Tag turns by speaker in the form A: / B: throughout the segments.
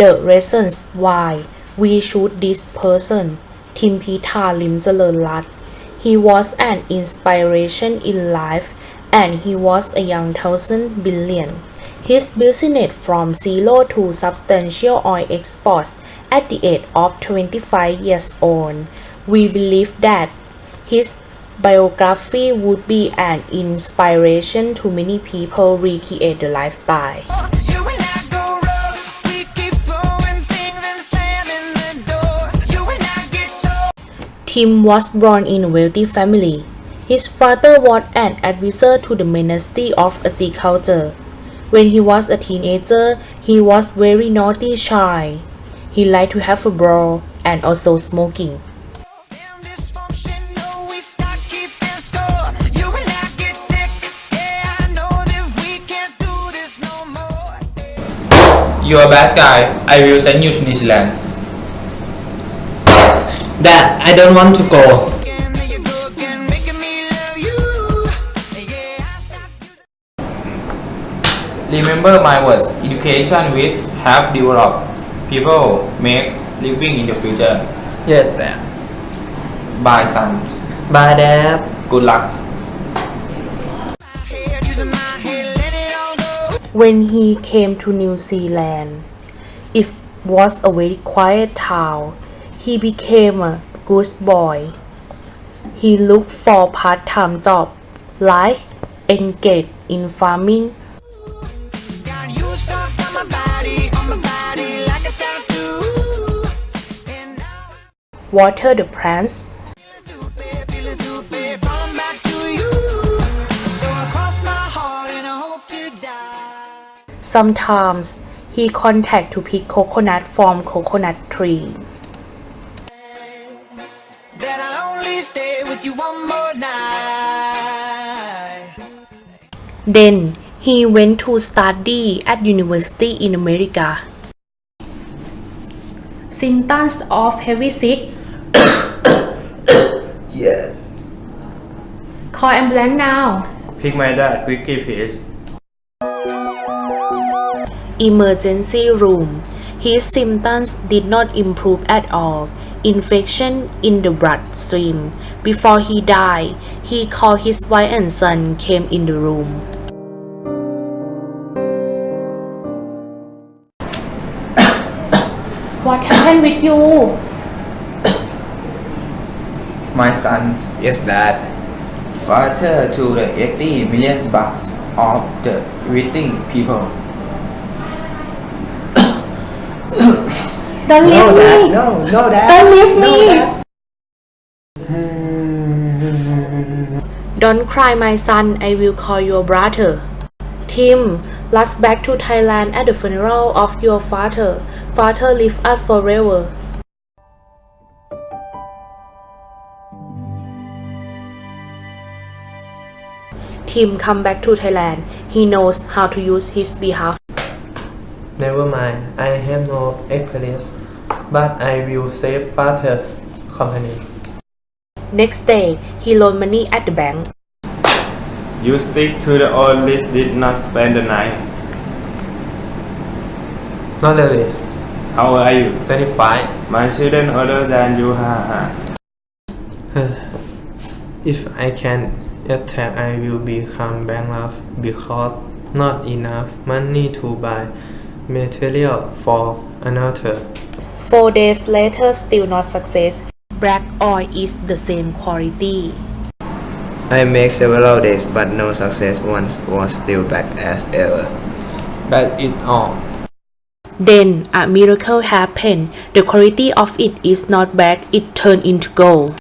A: the reasons why we shoot this person ทิมพิธาลิมเจริญรัตน์ He was an inspiration in life and he was a young thousand billion. His business from zero to substantial oil exports at the age of 25 years old. We believe that his biography would be an inspiration to many people recreate the lifestyle. Tim was born in a wealthy family. His father was an advisor to the Ministry of Agriculture. When he was a teenager, he was very naughty shy. He liked to have a brawl and also smoking.
B: You
C: are a bad guy. I will send you to New Zealand.
D: Dad, I don't want to go.
B: And then you go again, making me love you. Yeah, I stopped using.
C: Remember my words. Education which have developed people makes living in the future.
D: Yes, Dad.
C: Bye, son.
D: Bye, Dad.
C: Good luck.
B: my head, using my head, let it all go.
A: When he came to New Zealand, it was a very quiet town. He became a good boy. He looked for part-time job, like engaged in farming, water the plants. Sometimes he contact to pick coconut from coconut tree.
B: Stay with you one more night.
A: Then he went to study at university in America. Symptoms of heavy sick.
D: Yes.
A: Call ambulance now.
E: Pick my dad quickly, please.
A: Emergency room. His symptoms did not improve at all. Infection in the bloodstream. Before he died, he called his wife and son came in the room. What happened with you?
C: My son,
D: Yes, Dad.
C: father to the 80 million baht of the waiting people.
A: Don't leave me.
D: No, no, Dad.
A: Don't leave
D: No,
A: me. Don't cry, my son. I will call your brother. Tim, let's back to Thailand at the funeral of your father. Father live us forever. Tim come back to Thailand. He knows how to use his behalf.
D: Never mind. I have no experience, but I will save father's company.
A: Next day, he loaned money at the bank.
E: You stick to the old list, did not spend the night.
D: Not really.
E: How old are you?
D: 25.
E: My children older than you, haha.
D: If I can attack, I will become bankrupt because not enough money to buy material for another.
A: Four days later, still not success. Black oil is the same quality.
F: I make several days but no success once was still back as ever.
C: But it all.
A: Then a miracle happened. The quality of it is not bad, it turned into gold.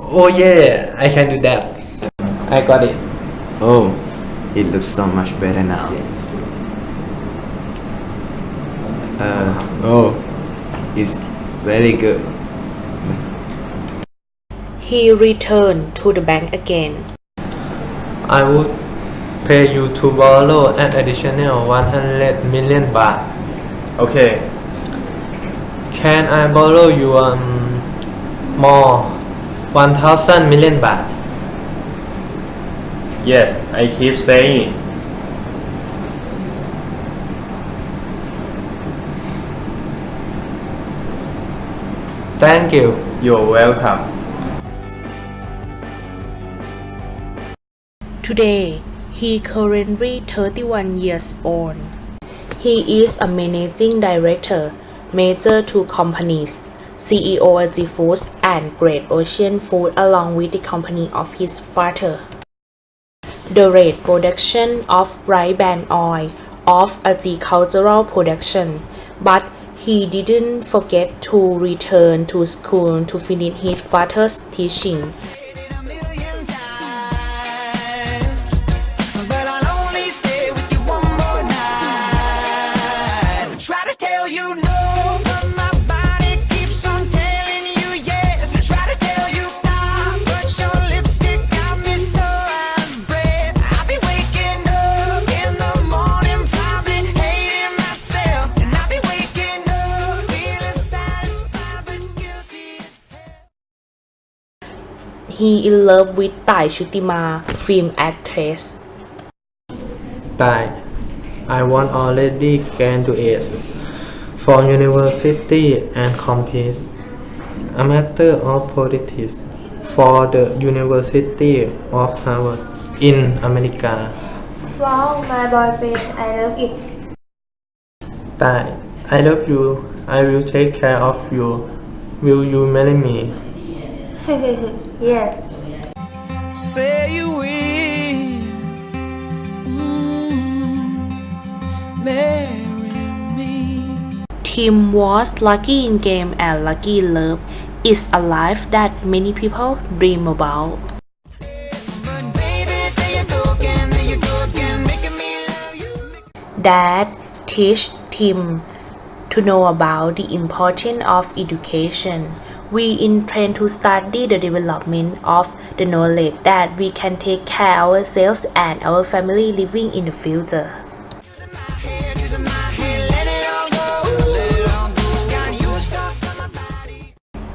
D: Oh yeah, I can do that. I got it.
F: Oh, it looks so much better now. Uh, oh, it's very good.
A: He returned to the bank again.
D: I would pay you to borrow an additional 100 million baht.
E: Okay,
D: Can I borrow you um, more 1000 million baht?
E: yes, I keep saying
D: Thank you.
E: You're welcome.
A: Today, he currently 31 years old. He is a managing director, major two companies, CEO of G Foods and Great Ocean Food along with the company of his father. The rate production of rice bran oil of agricultural production, but he didn't forget to return to school to finish his father's teaching. He in love with Tai Shutima, film actress.
D: Thai. I want already graduate from university and compete a Master of Politics for the University of Harvard in America.
G: Wow, my boyfriend, I love it.
D: Thai. I love you. I will take care of you. Will you marry me?
G: yes.
B: Say you will mm, marry me.
A: Tim was lucky in game and lucky in love. It's a life that many people dream about.
B: But baby, there you go again, there you go again, making me love you.
A: Dad teach Tim to know about the importance of education. We intend to study the development of the knowledge that we can take care of ourselves and our family living in the future.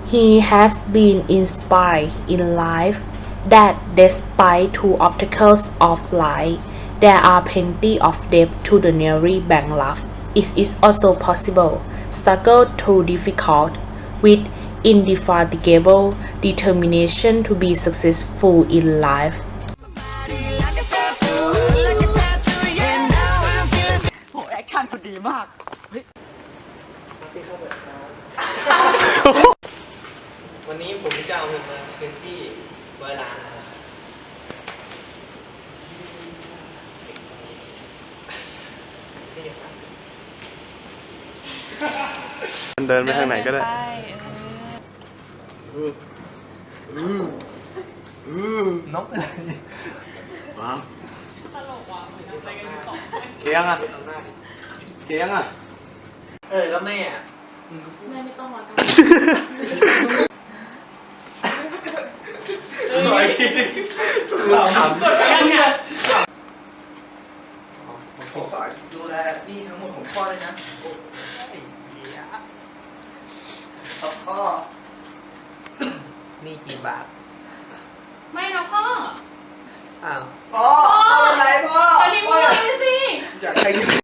A: He has been inspired in life that despite two obstacles of life, there are plenty of depth to the nearly bankrupt. It is also possible. Struggle through difficult with indefatigable determination to be successful in life.
B: Body like a tattoo, like a tattoo, yeah. Now I'm feeling
H: โหแอคชั่นเขาดีมาก
D: วันนี้ผมจะเอาเงินมาคืนที่ร้อยล้านนะครับ
E: เดินไปทางไหนก็ได้
D: น้ นกอเอ
I: อะไรว้าวตล
J: กว่ะ
D: เหมือนอะไรกันอยู่สอ
H: เกียงอะเกียงอะ
D: เออแล้วแม่อะแม่ไม่ต้องรักกันสวยดีเรากดแค่นี้ผมฝากดูแลนี่ทั้งหมดของพ่อเลยนะ โอ้ยพ่อ นี่กี่บาท
J: ไม่นะพ่อ
D: อ้าวพ่อพ่อเป็นไรพ่อ
J: อันนี้มือเลยสิ
D: อยากใช้
B: feeling